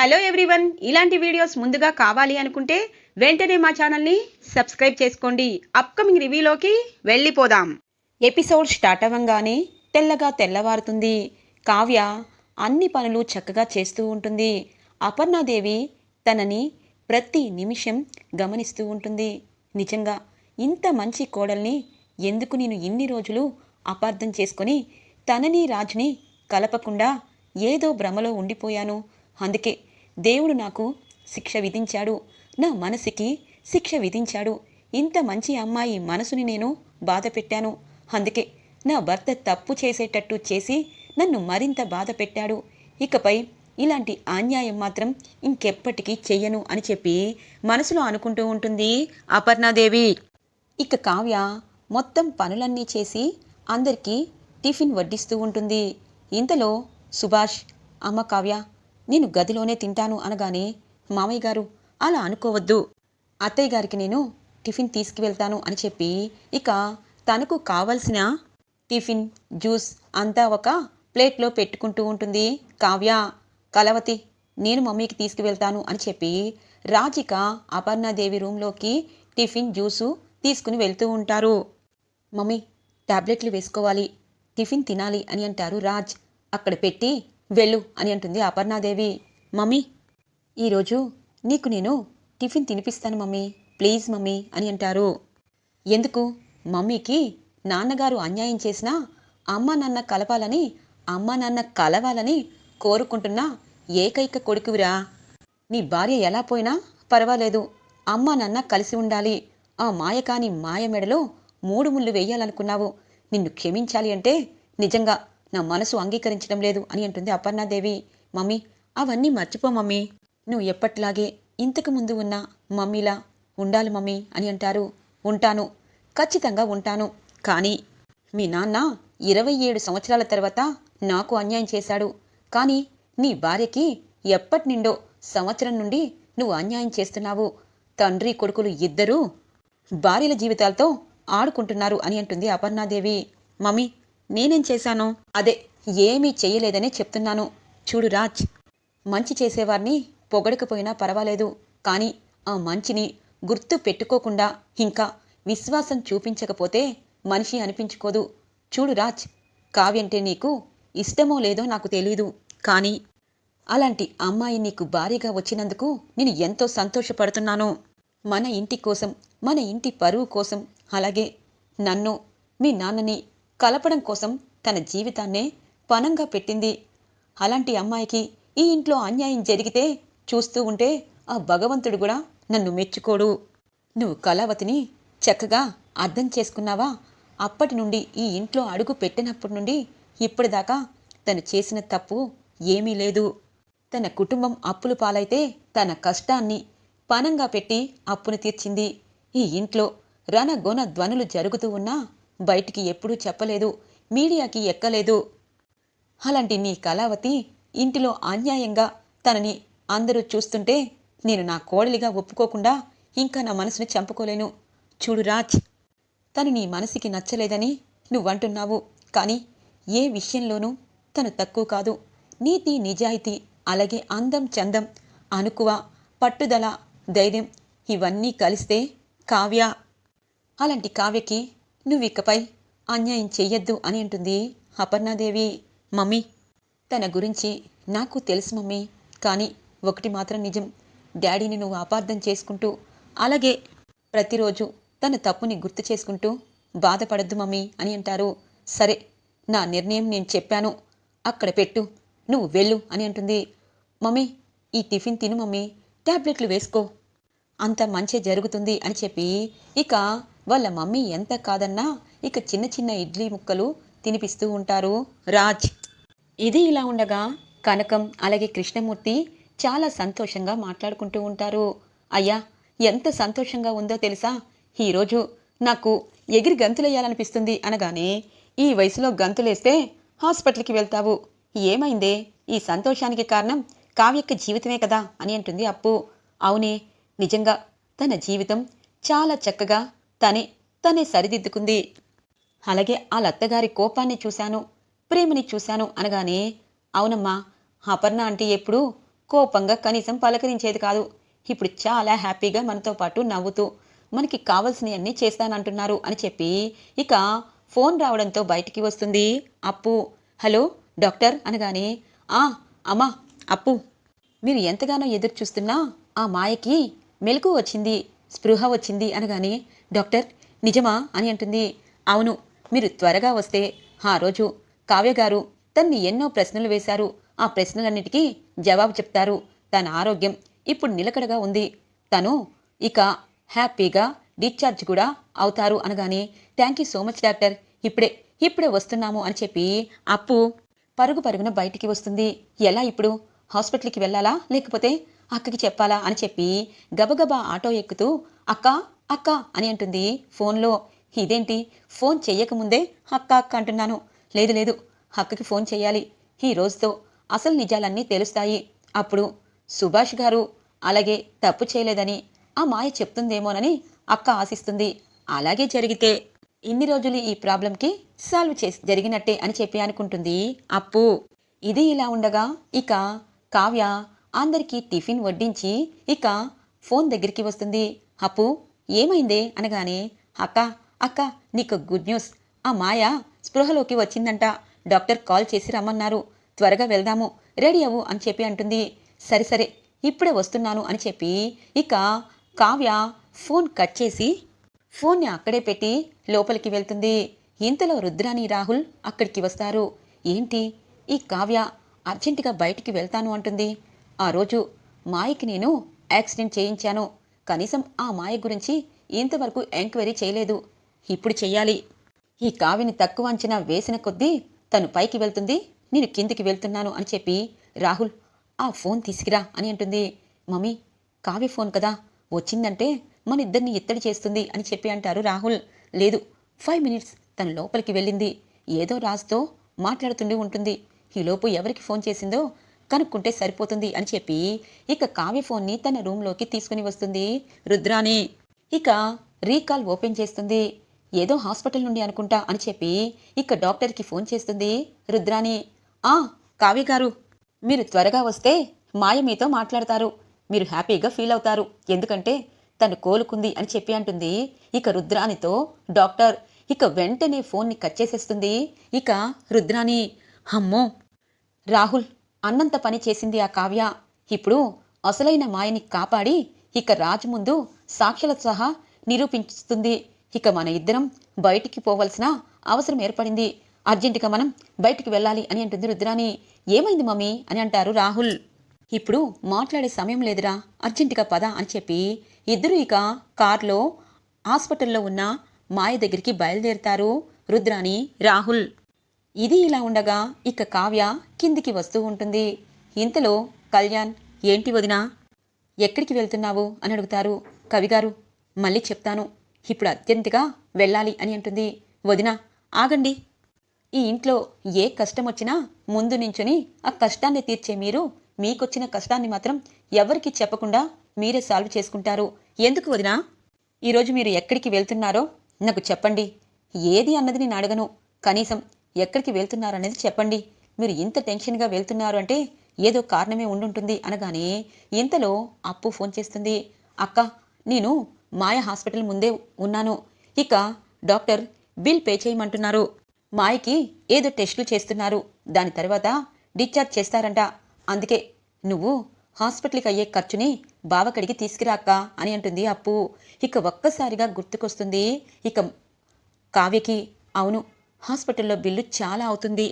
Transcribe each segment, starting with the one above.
Hello everyone ఇలాంటి videos ముందుగా కావాలి అనుకుంటే వెంటనే మా ఛానల్ని సబ్స్క్రైబ్ చేసుకోండి. అప్కమింగ్ రివ్యూలోకి వెళ్ళిపోదాం. ఎపిసోడ్ స్టార్ట్ అవ్వంగానే తెల్లగా తెల్లవారుతుంది. కావ్య అన్ని పనులు చక్కగా చేస్తూ ఉంటుంది. అపర్ణాదేవి తనని ప్రతి నిమిషం గమనిస్తూ ఉంటుంది. నిజంగా ఇంత మంచి కోడల్ని ఎందుకు నేను ఇన్ని రోజులు అపార్థం చేసుకొని తనని రాజుని కలపకుండా ఏదో భ్రమలో ఉండిపోయాను. అందుకే దేవుడు నాకు శిక్ష విధించాడు. నా మనసుకి శిక్ష విధించాడు. ఇంత మంచి అమ్మాయి మనసుని నేను బాధ పెట్టాను. అందుకే నా భర్త తప్పు చేసేటట్టు చేసి నన్ను మరింత బాధ పెట్టాడు. ఇకపై ఇలాంటి అన్యాయం మాత్రం ఇంకెప్పటికీ చెయ్యను అని చెప్పి మనసులో అనుకుంటూ ఉంటుంది అపర్ణాదేవి. ఇక కావ్య మొత్తం పనులన్నీ చేసి అందరికీ టిఫిన్ వడ్డిస్తూ ఉంటుంది. ఇంతలో సుభాష్ అమ్మ కావ్య నేను గదిలోనే తింటాను అనగానే మామయ్య గారు అలా అనుకోవద్దు. అత్తయ్య గారికి నేను టిఫిన్ తీసుకువెళ్తాను అని చెప్పి ఇక తనకు కావలసిన టిఫిన్ జ్యూస్ అంతా ఒక ప్లేట్లో పెట్టుకుంటూ ఉంటుంది. కావ్య కలవతి నేను మమ్మీకి తీసుకువెళ్తాను అని చెప్పి రాజిక అపర్ణాదేవి రూమ్లోకి టిఫిన్ జ్యూసు తీసుకుని వెళ్తూ ఉంటారు. మమ్మీ ట్యాబ్లెట్లు వేసుకోవాలి. టిఫిన్ తినాలి అని అంటారు రాజ్. అక్కడ పెట్టి వెళ్ళు అని అంటుంది అపర్ణాదేవి. మమ్మీ ఈరోజు నీకు నేను టిఫిన్ తినిపిస్తాను మమ్మీ. ప్లీజ్ మమ్మీ అని అంటారు. ఎందుకు? మమ్మీకి నాన్నగారు అన్యాయం చేసినా అమ్మ నాన్న కలపాలని అమ్మ నాన్న కలవాలని కోరుకుంటున్న ఏకైక కొడుకువిరా. నీ భార్య ఎలా పోయినా పర్వాలేదు. అమ్మ నాన్న కలిసి ఉండాలి. ఆ మాయకాని మాయ మెడలో మూడు ముళ్ళు వేయాలనుకున్నావు. నిన్ను క్షమించాలి అంటే నిజంగా నా మనసు అంగీకరించడం లేదు అని అంటుంది అపర్ణాదేవి. మమ్మీ అవన్నీ మర్చిపో మమ్మీ. నువ్వు ఎప్పటిలాగే ఇంతకు ముందు ఉన్న మమ్మీలా ఉండాలి మమ్మీ అని అంటారు. ఉంటాను. ఖచ్చితంగా ఉంటాను. కానీ మీ నాన్న ఇరవై ఏడు సంవత్సరాల తర్వాత నాకు అన్యాయం చేశాడు. కానీ నీ భార్యకి ఎప్పటి నిండో సంవత్సరం నుండి నువ్వు అన్యాయం చేస్తున్నావు. తండ్రి కొడుకులు ఇద్దరూ భార్యల జీవితాలతో ఆడుకుంటున్నారు అని అంటుంది అపర్ణాదేవి. మమ్మీ నేనేం చేశాను? అదే ఏమీ చేయలేదని చెప్తున్నాను. చూడు రాజ్ మంచి చేసేవారిని పొగడకపోయినా పర్వాలేదు. కానీ ఆ మంచిని గుర్తు పెట్టుకోకుండా ఇంకా విశ్వాసం చూపించకపోతే మనిషి అనిపించుకోదు. చూడు రాజ్ కావ్యంటే నీకు ఇష్టమో లేదో నాకు తెలీదు. కానీ అలాంటి అమ్మాయి నీకు భారీగా వచ్చినందుకు నేను ఎంతో సంతోషపడుతున్నాను. మన ఇంటి కోసం మన ఇంటి పరువు కోసం అలాగే నన్ను మీ నాన్నని కలపడం కోసం తన జీవితాన్నే పనంగా పెట్టింది. అలాంటి అమ్మాయికి ఈ ఇంట్లో అన్యాయం జరిగితే చూస్తూ ఉంటే ఆ భగవంతుడు కూడా నన్ను మెచ్చుకోడు. నువ్వు కళావతిని చక్కగా అర్థం చేసుకున్నావా? అప్పటి నుండి ఈ ఇంట్లో అడుగు పెట్టినప్పటి నుండి ఇప్పటిదాకా తను చేసిన తప్పు ఏమీ లేదు. తన కుటుంబం అప్పులు పాలైతే తన కష్టాన్ని పనంగా పెట్టి అప్పును తీర్చింది. ఈ ఇంట్లో రణగొన ధ్వనులు జరుగుతూ ఉన్నా బయటికి ఎప్పుడూ చెప్పలేదు మీడియాకి ఎక్కలేదు. అలాంటి నీ కళావతి ఇంటిలో అన్యాయంగా తనని అందరూ చూస్తుంటే నేను నా కోడలిగా ఒప్పుకోకుండా ఇంకా నా మనసుని చంపుకోలేను. చూడు రాజ్ తను నీ మనసుకి నచ్చలేదని నువ్వంటున్నావు. కానీ ఏ విషయంలోనూ తను తక్కువ కాదు. నీతి నిజాయితీ అలాగే అందం చందం అనుకువ పట్టుదల ధైర్యం ఇవన్నీ కలిస్తే కావ్య అలాంటి కావ్యకి నువ్వు ఇకపై అన్యాయం చెయ్యొద్దు అని అంటుంది అపర్ణాదేవి. మమ్మీ తన గురించి నాకు తెలుసు మమ్మీ కానీ ఒకటి మాత్రం నిజం. డాడీని నువ్వు అపార్థం చేసుకుంటూ అలాగే ప్రతిరోజు తన తప్పుని గుర్తు చేసుకుంటూ బాధపడద్దు మమ్మీ అని అంటారు. సరే నా నిర్ణయం నేను చెప్పాను. అక్కడ పెట్టు నువ్వు వెళ్ళు అని అంటుంది. మమ్మీ ఈ టిఫిన్ తిను మమ్మీ ట్యాబ్లెట్లు వేసుకో. అంత మంచి జరుగుతుంది అని చెప్పి ఇక వాళ్ళ మమ్మీ ఎంత కాదన్నా ఇక చిన్న చిన్న ఇడ్లీ ముక్కలు తినిపిస్తూ ఉంటారు. రాజ్. ఇది ఇలా ఉండగా కనకం అలాగే కృష్ణమూర్తి చాలా సంతోషంగా మాట్లాడుకుంటూ ఉంటారు. అయ్యా ఎంత సంతోషంగా ఉందో తెలుసా? ఈరోజు నాకు ఎగిరి గంతులేయాలనిపిస్తుంది అనగానే ఈ వయసులో గంతులేస్తే హాస్పిటల్కి వెళ్తావు. ఏమైందే? ఈ సంతోషానికి కారణం కావ్యక్క జీవితమే కదా అని అంటుంది అప్పు. అవునే నిజంగా తన జీవితం చాలా చక్కగా తనే తనే సరిదిద్దుకుంది. అలాగే ఆ లత్తగారి కోపాన్ని చూశాను ప్రేమని చూశాను అనగానే అవునమ్మా అపర్ణ అంటే ఎప్పుడూ కోపంగా కనీసం పలకరించేది కాదు. ఇప్పుడు చాలా హ్యాపీగా మనతో పాటు నవ్వుతూ మనకి కావలసినవన్నీ చేస్తానంటున్నారు అని చెప్పి ఇక ఫోన్ రావడంతో బయటికి వస్తుంది. అప్పు హలో డాక్టర్ అనగానే ఆ అమ్మా అప్పు మీరు ఎంతగానో ఎదురు చూస్తున్నా ఆ మాయకి మెలకు వచ్చింది స్పృహ వచ్చింది అనగానే డాక్టర్ నిజమా అని అంటుంది. అవును మీరు త్వరగా వస్తే ఆ రోజు కావ్యగారు తన్ని ఎన్నో ప్రశ్నలు వేశారు. ఆ ప్రశ్నలన్నిటికీ జవాబు చెప్తారు. తన ఆరోగ్యం ఇప్పుడు నిలకడగా ఉంది. తను ఇక హ్యాపీగా డిశ్చార్జ్ కూడా అవుతారు అనగానే thank you so much doctor ఇప్పుడే ఇప్పుడే వస్తున్నాము అని చెప్పి అప్పు పరుగు పరుగున బయటికి వస్తుంది. ఎలా ఇప్పుడు? హాస్పిటల్కి వెళ్ళాలా? లేకపోతే అక్కకి చెప్పాలా? అని చెప్పి గబగబా ఆటో ఎక్కుతూ అక్క అక్క అని అంటుంది. ఫోన్లో ఇదేంటి? ఫోన్ చెయ్యకముందే అక్క అక్క అంటున్నాను. లేదు లేదు. అక్కకి ఫోన్ చేయాలి ఈ రోజుతో అసలు నిజాలన్నీ తెలుస్తాయి. అప్పుడు సుభాష్ గారు అలాగే తప్పు చేయలేదని ఆ మాయ చెప్తుందేమోనని అక్క ఆశిస్తుంది. అలాగే జరిగితే ఇన్ని రోజులు ఈ ప్రాబ్లంకి సాల్వ్ చేసి జరిగినట్టే అని చెప్పి అనుకుంటుంది. అప్పు ఇది ఇలా ఉండగా ఇక కావ్య అందరికీ టిఫిన్ వడ్డించి ఇక ఫోన్ దగ్గరికి వస్తుంది. అప్పు ఏమైందే? అనగానే అక్క అక్క నీకు గుడ్ న్యూస్ ఆ మాయ స్పృహలోకి వచ్చిందంట. డాక్టర్ కాల్ చేసి రమ్మన్నారు. త్వరగా వెళ్దాము. రెడీ అవ్వు అని చెప్పి అంటుంది. సరే సరే ఇప్పుడే వస్తున్నాను అని చెప్పి ఇక కావ్య ఫోన్ కట్ చేసి ఫోన్ని అక్కడే పెట్టి లోపలికి వెళ్తుంది. ఇంతలో రుద్రాని రాహుల్ అక్కడికి వస్తారు. ఏంటి? ఈ కావ్య అర్జెంటుగా బయటికి వెళ్తాను అంటుంది. ఆ రోజు మాయకి నేను యాక్సిడెంట్ చేయించాను. కనీసం ఆ మాయ గురించి ఇంతవరకు ఎంక్వైరీ చేయలేదు. ఇప్పుడు చెయ్యాలి. ఈ కావ్యని తక్కువ అంచనా వేసిన కొద్దీ తను పైకి వెళ్తుంది. నేను కిందికి వెళ్తున్నాను అని చెప్పి రాహుల్ ఆ ఫోన్ తీసుకురా అని అంటుంది. మమ్మీ కావ్య ఫోన్ కదా. వచ్చిందంటే మన ఇద్దరిని ఇత్తడి చేస్తుంది అని చెప్పి అంటారు రాహుల్. లేదు ఫైవ్ మినిట్స్ తన లోపలికి వెళ్ళింది. ఏదో రాజుతో మాట్లాడుతుండి ఉంటుంది. ఈలోపు ఎవరికి ఫోన్ చేసిందో కనుక్కుంటే సరిపోతుంది అని చెప్పి ఇక కావ్య ఫోన్ని తన రూమ్లోకి తీసుకుని వస్తుంది. రుద్రాని ఇక రీకాల్ ఓపెన్ చేస్తుంది. ఏదో హాస్పిటల్ నుండి అనుకుంటా అని చెప్పి ఇక డాక్టర్కి ఫోన్ చేస్తుంది. రుద్రాని ఆ కావ్య గారు మీరు త్వరగా వస్తే మాయ మీతో మాట్లాడతారు. మీరు హ్యాపీగా ఫీల్ అవుతారు. ఎందుకంటే తను కోలుకుంది అని చెప్పి అంటుంది. ఇక రుద్రానితో డాక్టర్ ఇక వెంటనే ఫోన్ని కట్ చేసేస్తుంది. ఇక రుద్రాని అమ్మో రాహుల్ అన్నంత పని చేసింది ఆ కావ్య. ఇప్పుడు అసలైన మాయని కాపాడి ఇక రాజు ముందు సాక్ష్యాల సహా నిరూపించుతుంది ఇక మన ఇద్దరం బయటికి పోవలసిన అవసరం ఏర్పడింది. అర్జెంటుగా మనం బయటికి వెళ్ళాలి అని అంటుంది రుద్రాని ఏమైంది మమ్మీ? అని అంటారు రాహుల్. ఇప్పుడు మాట్లాడే సమయం లేదురా. అర్జెంటుగా పద అని చెప్పి ఇద్దరు ఇక కార్లో హాస్పిటల్లో ఉన్న మాయ దగ్గరికి బయలుదేరుతారు రుద్రాని రాహుల్. ఇది ఇలా ఉండగా ఇక కావ్య కిందికి వస్తూ ఉంటుంది. ఇంతలో కళ్యాణ్ ఏంటి వదినా? ఎక్కడికి వెళ్తున్నావు? అని అడుగుతారు. కవిగారు మళ్ళీ చెప్తాను. ఇప్పుడు అత్యంతగా వెళ్ళాలి అని అంటుంది. వదినా ఆగండి. ఈ ఇంట్లో ఏ కష్టం వచ్చినా ముందు నించుని ఆ కష్టాన్ని తీర్చే మీరు మీకొచ్చిన కష్టాన్ని మాత్రం ఎవరికి చెప్పకుండా మీరే సాల్వ్ చేసుకుంటారు. ఎందుకు వదినా? ఈరోజు మీరు ఎక్కడికి వెళ్తున్నారో నాకు చెప్పండి. ఏది అన్నది నేను అడగను. కనీసం ఎక్కడికి వెళ్తున్నారనేది చెప్పండి. మీరు ఇంత టెన్షన్గా వెళ్తున్నారు అంటే ఏదో కారణమే ఉండుంటుంది అనగానే ఇంతలో అప్పు ఫోన్ చేస్తుంది. అక్క నేను మాయ హాస్పిటల్ ముందే ఉన్నాను. ఇక డాక్టర్ బిల్ పే చేయమంటున్నారు. మాయకి ఏదో టెస్టులు చేస్తున్నారు. దాని తర్వాత డిశ్చార్జ్ చేస్తారంట. అందుకే నువ్వు హాస్పిటల్కి అయ్యే ఖర్చుని బావకడికి తీసుకురాక్క అని అంటుంది అప్పు. ఇక ఒక్కసారిగా గుర్తుకొస్తుంది. ఇక కావ్యకి అవును హాస్పిటల్లో బిల్లు చాలా అవుతుంది.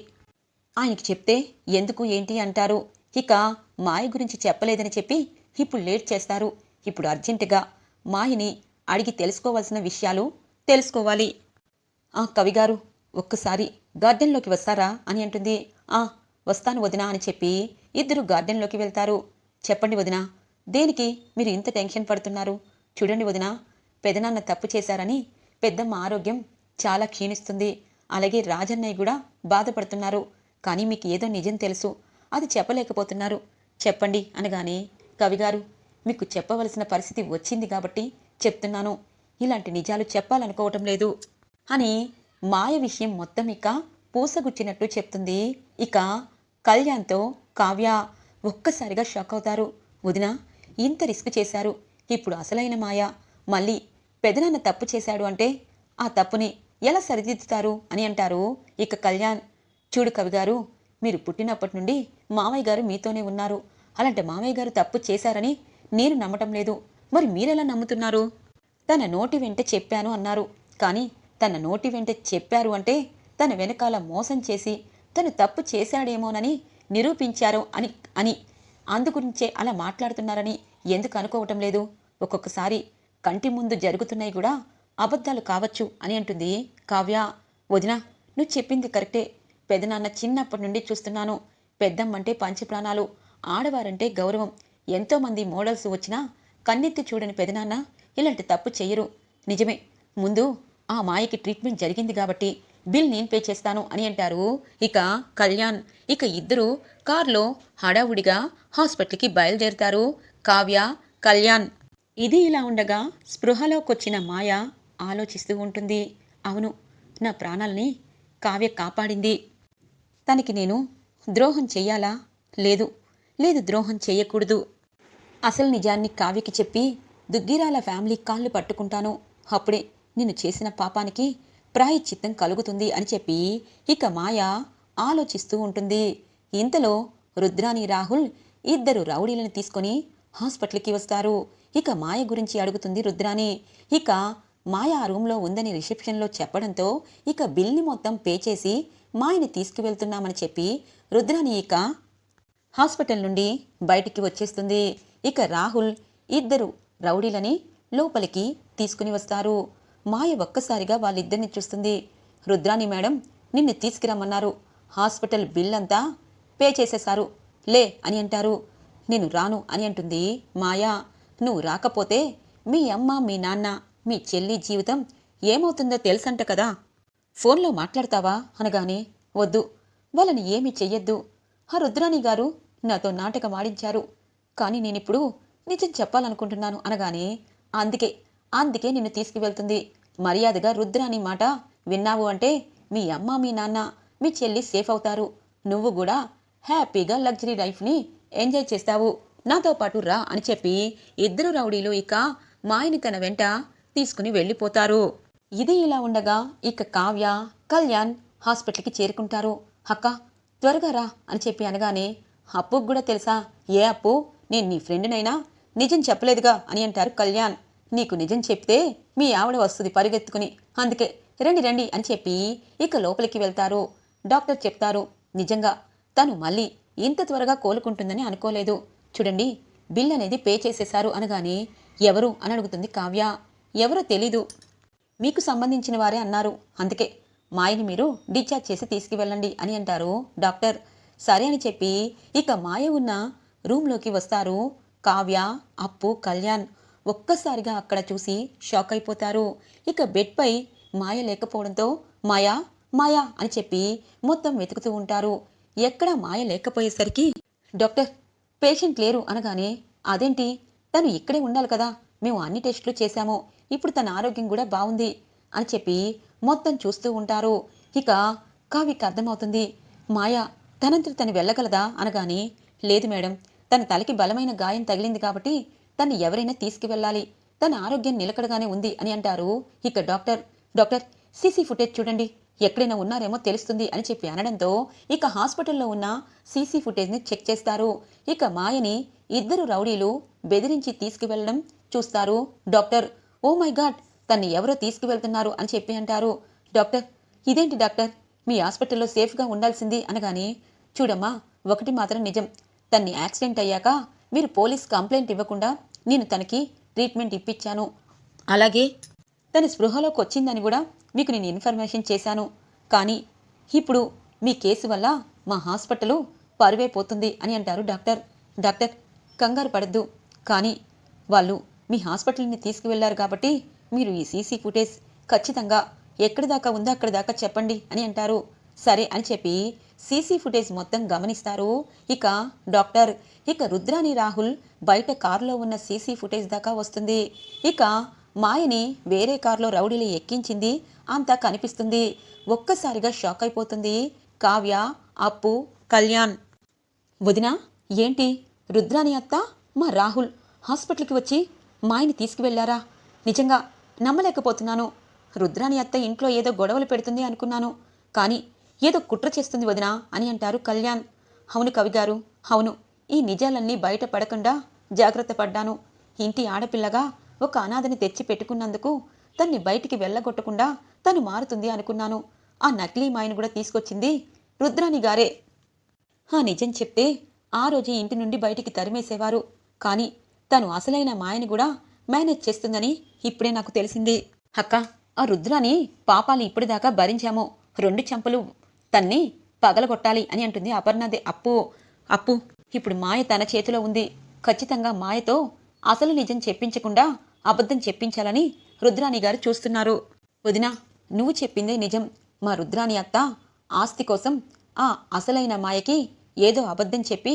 ఆయనకి చెప్తే ఎందుకు ఏంటి అంటారు. ఇక మాయ గురించి చెప్పలేదని చెప్పి ఇప్పుడు లేట్ చేస్తారు. ఇప్పుడు అర్జెంటుగా మాయని అడిగి తెలుసుకోవాల్సిన విషయాలు తెలుసుకోవాలి. ఆ కవిగారు ఒక్కసారి గార్డెన్లోకి వస్తారా అని అంటుంది. ఆ వస్తాను వదినా అని చెప్పి ఇద్దరు గార్డెన్లోకి వెళ్తారు. చెప్పండి వదినా దేనికి మీరు ఇంత టెన్షన్ పడుతున్నారు? చూడండి వదినా పెదనాన్న తప్పు చేశారని పెద్దమ్మ ఆరోగ్యం చాలా క్షీణిస్తుంది. అలాగే రాజన్నయ్య కూడా బాధపడుతున్నారు. కానీ మీకు ఏదో నిజం తెలుసు. అది చెప్పలేకపోతున్నారు. చెప్పండి అనగానే కవిగారు మీకు చెప్పవలసిన పరిస్థితి వచ్చింది కాబట్టి చెప్తున్నాను. ఇలాంటి నిజాలు చెప్పాలనుకోవటం లేదు. అని మాయ విషయం మొత్తం ఇక పూసగుచ్చినట్టు చెప్తుంది. ఇక కళ్యాణ్తో కావ్య ఒక్కసారిగా షాక్ అవుతారు. వదిన ఇంత రిస్క్ చేశారు. ఇప్పుడు అసలైన మాయ. మళ్ళీ పెదనాన్న తప్పు చేశాడు అంటే ఆ తప్పుని ఎలా సరిదిద్దుతారు అని అంటారు. ఇక కళ్యాణ్ చూడు కవి గారు మీరు పుట్టినప్పటి నుండి మామయ్య గారు మీతోనే ఉన్నారు. అలాంటి మామయ్య గారు తప్పు చేశారని నేను నమ్మటం లేదు. మరి మీరెలా నమ్ముతున్నారు? తన నోటి వెంట చెప్పాను అన్నారు. కానీ తన నోటి వెంట చెప్పారు అంటే తన వెనకాల మోసం చేసి తను తప్పు చేశాడేమోనని నిరూపించారు అని అని అందుగురించే అలా మాట్లాడుతున్నారని ఎందుకు అనుకోవటం లేదు? ఒక్కొక్కసారి కంటి ముందు జరుగుతున్నాయి కూడా అబద్ధాలు కావచ్చు అని అంటుంది. కావ్య వదిన నువ్వు చెప్పింది కరెక్టే. పెదనాన్న చిన్నప్పటి నుండి చూస్తున్నాను. పెద్దమ్మంటే పంచప్రాణాలు. ఆడవారంటే గౌరవం. ఎంతోమంది మోడల్స్ వచ్చినా కన్నెత్తి చూడని పెదనాన్న ఇలాంటి తప్పు చెయ్యరు. నిజమే. ముందు ఆ మాయకి ట్రీట్మెంట్ జరిగింది కాబట్టి బిల్ నేను పే చేస్తాను అని అంటారు. ఇక కళ్యాణ్. ఇక ఇద్దరు కార్లో హడావుడిగా హాస్పిటల్కి బయలుదేరుతారు. కావ్య కళ్యాణ్. ఇది ఇలా ఉండగా స్పృహలోకొచ్చిన మాయ ఆలోచిస్తూ ఉంటుంది. అవును నా ప్రాణాల్ని కావ్య కాపాడింది. తనకి నేను ద్రోహం చెయ్యాలా లేదు. లేదు ద్రోహం చేయకూడదు. అసలు నిజాన్ని కావ్యకి చెప్పి దుగ్గిరాల ఫ్యామిలీ కాళ్ళు పట్టుకుంటాను. అప్పుడే నిన్ను చేసిన పాపానికి ప్రాయశ్చిత్తం కలుగుతుంది అని చెప్పి ఇక మాయ ఆలోచిస్తూ ఉంటుంది. ఇంతలో రుద్రాని రాహుల్ ఇద్దరు రౌడీలను తీసుకొని హాస్పిటల్కి వస్తారు. ఇక మాయ గురించి అడుగుతుంది రుద్రాని ఇక మాయ ఆ రూమ్లో ఉందని రిసెప్షన్లో చెప్పడంతో ఇక బిల్ని మొత్తం పే చేసి మాయని తీసుకువెళ్తున్నామని చెప్పి రుద్రాని ఇక హాస్పిటల్ నుండి బయటికి వచ్చేస్తుంది. ఇక రాహుల్ ఇద్దరు రౌడీలని లోపలికి తీసుకుని వస్తారు. మాయ ఒక్కసారిగా వాళ్ళిద్దరిని చూస్తుంది. రుద్రాని మేడం నిన్ను తీసుకురమ్మన్నారు. హాస్పిటల్ బిల్ అంతా పే చేసేశారు. లే అని అంటారు. నేను రాను అని అంటుంది మాయా. నువ్వు రాకపోతే మీ అమ్మ మీ నాన్న మీ చెల్లి జీవితం ఏమవుతుందో తెలుసంట కదా. ఫోన్లో మాట్లాడతావా? అనగానే వద్దు. వాళ్ళని ఏమీ చెయ్యొద్దు. ఆ రుద్రాణి గారు నాతో నాటకం ఆడించారు. కానీ నేనిప్పుడు నిజం చెప్పాలనుకుంటున్నాను అనగానే అందుకే అందుకే నిన్ను తీసుకువెళ్తుంది. మర్యాదగా రుద్రాణి మాట విన్నావు అంటే మీ అమ్మ మీ నాన్న మీ చెల్లి సేఫ్ అవుతారు. నువ్వు కూడా హ్యాపీగా లగ్జరీ లైఫ్ని ఎంజాయ్ చేస్తావు. నాతో పాటు రా అని చెప్పి ఇద్దరు రౌడీలు ఇక మాయని తన వెంట తీసుకుని వెళ్ళిపోతారు. ఇది ఇలా ఉండగా ఇక కావ్య కళ్యాణ్ హాస్పిటల్కి చేరుకుంటారు. అక్క త్వరగా రా అని చెప్పి అనగానే అప్పుకు కూడా తెలుసా? ఏ అప్పు? నేను నీ ఫ్రెండ్నైనా? నిజం చెప్పలేదుగా అని అంటారు కళ్యాణ్. నీకు నిజం చెప్తే మీ ఆవిడ వస్తుంది పరిగెత్తుకుని. అందుకే రండి రండి అని చెప్పి ఇక లోపలికి వెళ్తారు. డాక్టర్ చెప్తారు నిజంగా తను మళ్ళీ ఇంత త్వరగా కోలుకుంటుందని అనుకోలేదు. చూడండి బిల్ అనేది పే చేసేశారు అనగానే ఎవరు? అని అడుగుతుంది కావ్య. ఎవరో తెలీదు. మీకు సంబంధించిన వారే అన్నారు. అందుకే మాయని మీరు డిశ్చార్జ్ చేసి తీసుకువెళ్ళండి అని అంటారు డాక్టర్. సరే అని చెప్పి ఇక మాయ ఉన్న రూమ్లోకి వస్తారు కావ్య అప్పు కళ్యాణ్. ఒక్కసారిగా అక్కడ చూసి షాక్ అయిపోతారు. ఇక బెడ్పై మాయ లేకపోవడంతో మాయా మాయా అని చెప్పి మొత్తం వెతుకుతూ ఉంటారు. ఎక్కడ మాయ లేకపోయేసరికి డాక్టర్ పేషెంట్ లేరు అనగానే అదేంటి? తను ఇక్కడే ఉండాలి కదా. మేము అన్ని టెస్టులు చేశాము. ఇప్పుడు తన ఆరోగ్యం కూడా బాగుంది అని చెప్పి మొత్తం చూస్తూ ఉంటారు. ఇక కావికి అర్థమవుతుంది మాయ తనంతటి తను వెళ్ళగలదా? అనగానే లేదు మేడం తన తలకి బలమైన గాయం తగిలింది కాబట్టి తను ఎవరైనా తీసుకువెళ్ళాలి. తన ఆరోగ్యం నిలకడగానే ఉంది అని అంటారు ఇక డాక్టర్. డాక్టర్ సీసీ ఫుటేజ్ చూడండి ఎక్కడైనా ఉన్నారేమో తెలుస్తుంది అని చెప్పి అనడంతో ఇక హాస్పిటల్లో ఉన్న సీసీ ఫుటేజ్ని చెక్ చేస్తారు. ఇక మాయని ఇద్దరు రౌడీలు బెదిరించి తీసుకువెళ్ళడం చూస్తారు డాక్టర్. ఓ మై గాడ్ తన్ని ఎవరో తీసుకువెళ్తున్నారు అని చెప్పి అంటారు. డాక్టర్ ఇదేంటి డాక్టర్? మీ హాస్పిటల్లో సేఫ్గా ఉండాల్సింది అనగానే చూడమ్మా ఒకటి మాత్రం నిజం. తన్ని యాక్సిడెంట్ అయ్యాక మీరు పోలీస్ కంప్లైంట్ ఇవ్వకుండా నేను తనకి ట్రీట్మెంట్ ఇప్పించాను. అలాగే తన స్పృహలోకి వచ్చిందని కూడా మీకు నేను ఇన్ఫర్మేషన్ చేశాను. కానీ ఇప్పుడు మీ కేసు వల్ల మా హాస్పిటల్ పరువైపోతుంది అని అంటారు డాక్టర్. డాక్టర్ కంగారు పడద్దు. కానీ వాళ్ళు మీ హాస్పిటల్ని తీసుకువెళ్ళారు కాబట్టి మీరు ఈ సీసీ ఫుటేజ్ ఖచ్చితంగా ఎక్కడి దాకా ఉందో అక్కడి దాకా చెప్పండి అని అంటారు. సరే అని చెప్పి సీసీ ఫుటేజ్ మొత్తం గమనిస్తారు. ఇక డాక్టర్ ఇక రుద్రాని రాహుల్ బయట కారులో ఉన్న సీసీ ఫుటేజ్ దాకా వస్తుంది. ఇక మాయని వేరే కారులో రౌడీలు ఎక్కించింది. అంతా కనిపిస్తుంది. ఒక్కసారిగా షాక్ అయిపోతుంది. కావ్య అప్పు కళ్యాణ్. వదిన ఏంటి? రుద్రాని అత్త మా రాహుల్ హాస్పిటల్కి వచ్చి మా ఆయన తీసుకువెళ్ళారా? నిజంగా నమ్మలేకపోతున్నాను. రుద్రాని అత్త ఇంట్లో ఏదో గొడవలు పెడుతుంది అనుకున్నాను. కానీ ఏదో కుట్ర చేస్తుంది వదినా అని అంటారు కళ్యాణ్. అవును కవిగారు అవును. ఈ నిజాలన్నీ బయట పడకుండా జాగ్రత్త పడ్డాను. ఇంటి ఆడపిల్లగా ఒక అనాథని తెచ్చి పెట్టుకున్నందుకు తన్ని బయటికి వెళ్ళగొట్టకుండా తను మారుతుంది అనుకున్నాను. ఆ నకిలీ మాయను కూడా తీసుకొచ్చింది రుద్రాని గారే. ఆ నిజం చెప్తే ఆ రోజు ఇంటి నుండి బయటికి తరిమేసేవారు. కానీ తను అసలైన మాయని కూడా మేనేజ్ చేస్తుందని ఇప్పుడే నాకు తెలిసింది. అక్క ఆ రుద్రాని పాపాలు ఇప్పటిదాకా భరించాము. రెండు చెంపలు తన్ని పగలగొట్టాలి అని అంటుంది అపర్ణది. అప్పు అప్పు ఇప్పుడు మాయ తన చేతిలో ఉంది. ఖచ్చితంగా మాయతో అసలు నిజం చెప్పించకుండా అబద్ధం చెప్పించాలని రుద్రాణి గారు చూస్తున్నారు. వదినా నువ్వు చెప్పిందే నిజం. మా రుద్రాణి అత్త ఆస్తి కోసం ఆ అసలైన మాయకి ఏదో అబద్ధం చెప్పి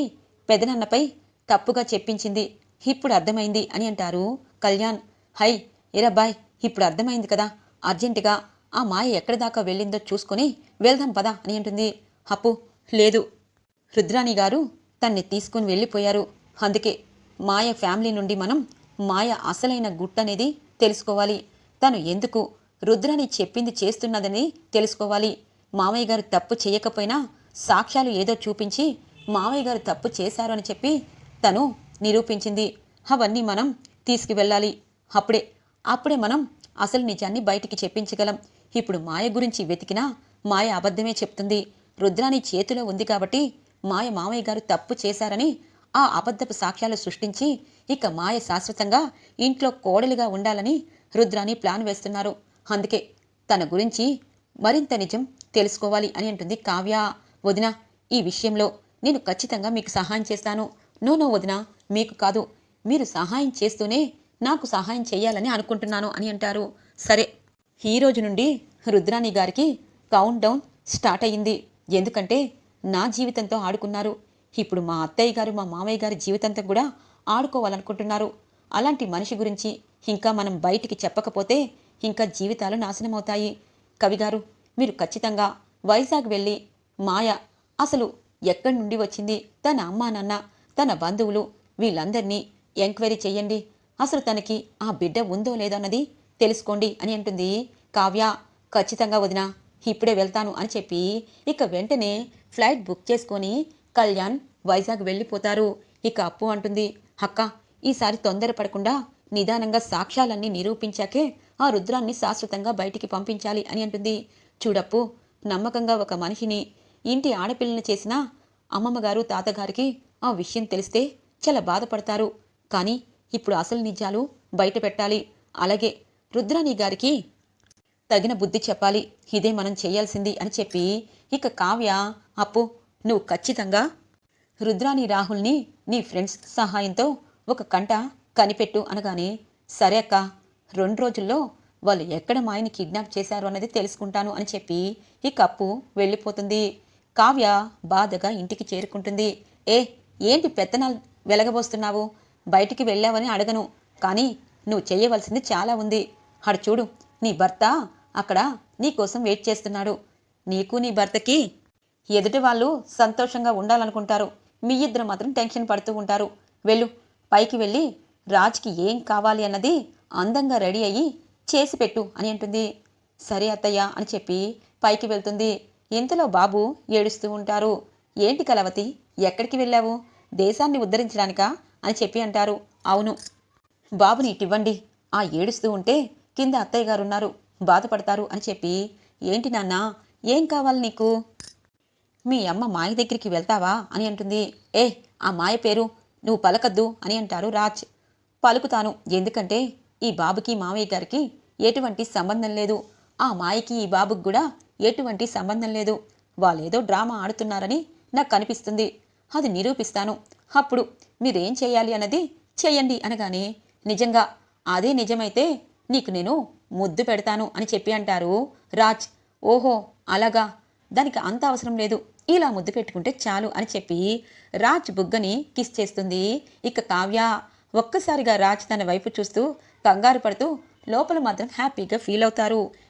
పెదనన్నపై తప్పుగా చెప్పించింది. ఇప్పుడు అర్థమైంది అని అంటారు కళ్యాణ్. హై ఇరబ్బాయ్ ఇప్పుడు అర్థమైంది కదా. అర్జెంటుగా ఆ మాయ ఎక్కడి దాకా వెళ్ళిందో చూసుకొని వెళ్దాం పదా అని అంటుంది. అప్పు లేదు. రుద్రాణి గారు తన్ని తీసుకుని వెళ్ళిపోయారు. అందుకే మాయ ఫ్యామిలీ నుండి మనం మాయ అసలైన గుట్టనేది తెలుసుకోవాలి. తను ఎందుకు రుద్రాణి చెప్పింది చేస్తున్నదని తెలుసుకోవాలి. మామయ్య గారు తప్పు చేయకపోయినా సాక్ష్యాలు ఏదో చూపించి మామయ్య గారు తప్పు చేశారు అని చెప్పి తను నిరూపించింది. అవన్నీ మనం తీసుకువెళ్ళాలి. అప్పుడే అప్పుడే మనం అసలు నిజాన్ని బయటికి చెప్పించగలం. ఇప్పుడు మాయ గురించి వెతికినా మాయ అబద్ధమే చెప్తుంది. రుద్రాని చేతిలో ఉంది కాబట్టి మాయ మామయ్య గారు తప్పు చేశారని ఆ అబద్ధపు సాక్ష్యాలు సృష్టించి ఇక మాయ శాశ్వతంగా ఇంట్లో కోడలిగా ఉండాలని రుద్రాని ప్లాన్ వేస్తున్నారు. అందుకే తన గురించి మరింత నిజం తెలుసుకోవాలి అని అంటుంది కావ్య. వదిన ఈ విషయంలో నేను ఖచ్చితంగా మీకు సహాయం చేస్తాను. నో నో వదినా. మీకు కాదు. మీరు సహాయం చేస్తూనే నాకు సహాయం చేయాలని అనుకుంటున్నాను అని అంటారు. సరే ఈ రోజు నుండి రుద్రాణి గారికి కౌంట్ డౌన్ స్టార్ట్ అయ్యింది. ఎందుకంటే నా జీవితంతో ఆడుకున్నారు. ఇప్పుడు మా అత్తయ్య గారు మా మామయ్య గారి జీవితంతో కూడా ఆడుకోవాలనుకుంటున్నారు. అలాంటి మనిషి గురించి ఇంకా మనం బయటికి చెప్పకపోతే ఇంకా జీవితాలు నాశనమవుతాయి కవిగారు మీరు ఖచ్చితంగా వైజాగ్ వెళ్ళి మాయ అసలు ఎక్కడి నుండి వచ్చింది? తన అమ్మా నాన్న తన బంధువులు వీళ్ళందరినీ ఎంక్వైరీ చెయ్యండి. అసలు తనకి ఆ బిడ్డ ఉందో లేదో అన్నది తెలుసుకోండి అని అంటుంది. కావ్య ఖచ్చితంగా వదిన ఇప్పుడే వెళ్తాను అని చెప్పి ఇక వెంటనే ఫ్లైట్ బుక్ చేసుకొని కళ్యాణ్ వైజాగ్ వెళ్ళిపోతారు. ఇక అప్పు అంటుంది. అక్క ఈసారి తొందరపడకుండా నిదానంగా సాక్ష్యాలన్నీ నిరూపించాకే ఆ రుద్రాన్ని శాశ్వతంగా బయటికి పంపించాలి అని అంటుంది. చూడప్పు నమ్మకంగా ఒక మనిషిని ఇంటి ఆడపిల్లని చేసిన అమ్మమ్మగారు తాతగారికి ఆ విషయం తెలిస్తే చాలా బాధపడతారు. కానీ ఇప్పుడు అసలు నిజాలు బయట పెట్టాలి. అలాగే రుద్రాణి గారికి తగిన బుద్ధి చెప్పాలి. ఇదే మనం చేయాల్సింది అని చెప్పి ఇక కావ్య అప్పు నువ్వు ఖచ్చితంగా రుద్రాణి రాహుల్ని నీ ఫ్రెండ్స్ సహాయంతో ఒక కంట కనిపెట్టు అనగానే సరే అక్క రెండు రోజుల్లో వాళ్ళు ఎక్కడ మా ఆయన కిడ్నాప్ చేశారు అన్నది తెలుసుకుంటాను అని చెప్పి ఈ కప్పు వెళ్ళిపోతుంది. కావ్య బాధగా ఇంటికి చేరుకుంటుంది. ఏ ఏంటి పెత్తనాలు? వెలగబోస్తున్నావు? బయటికి వెళ్ళావని అడగను. కానీ నువ్వు చేయవలసింది చాలా ఉంది. అడు చూడు నీ భర్త అక్కడ నీ కోసం వెయిట్ చేస్తున్నాడు. నీకు నీ భర్తకి ఎదుటి వాళ్ళు సంతోషంగా ఉండాలనుకుంటారు. మీ ఇద్దరు మాత్రం టెన్షన్ పడుతూ ఉంటారు. వెళ్ళు పైకి వెళ్ళి రాజ్కి ఏం కావాలి అన్నది అందంగా రెడీ అయ్యి చేసి పెట్టు అని అంటుంది. సరే అత్తయ్య అని చెప్పి పైకి వెళ్తుంది. ఇంతలో బాబు ఏడుస్తూ ఉంటారు. ఏంటి కలవతి ఎక్కడికి వెళ్ళావు? దేశాన్ని ఉద్ధరించడానికా అని చెప్పి అంటారు. అవును. బాబుని ఇటివ్వండి ఆ ఏడుస్తూ ఉంటే కింద అత్తయ్య గారు ఉన్నారు బాధపడతారు అని చెప్పి. ఏంటి నాన్న? ఏం కావాలి నీకు? మీ అమ్మ మాయ దగ్గరికి వెళ్తావా? అని అంటుంది. ఏ ఆ మాయ పేరు నువ్వు పలకద్దు అని అంటారు రాజ్. పలుకుతాను. ఎందుకంటే ఈ బాబుకి మావయ్య గారికి ఎటువంటి సంబంధం లేదు. ఆ మాయకి ఈ బాబుకి కూడా ఎటువంటి సంబంధం లేదు. వాళ్ళేదో డ్రామా ఆడుతున్నారని నాకు కనిపిస్తుంది అది నిరూపిస్తాను. అప్పుడు మీరేం చేయాలి అన్నది చేయండి అనగానే నిజంగా అదే నిజమైతే నీకు నేను ముద్దు పెడతాను అని చెప్పి అంటారు రాజ్. ఓహో అలాగా? దానికి అంత అవసరం లేదు. ఇలా ముద్దు పెట్టుకుంటే చాలు అని చెప్పి రాజ్ బుగ్గని కిస్ చేస్తుంది. ఇక కావ్య ఒక్కసారిగా రాజ్ తన వైపు చూస్తూ కంగారు పడుతూ లోపల మాత్రం హ్యాపీగా ఫీల్ అవుతారు.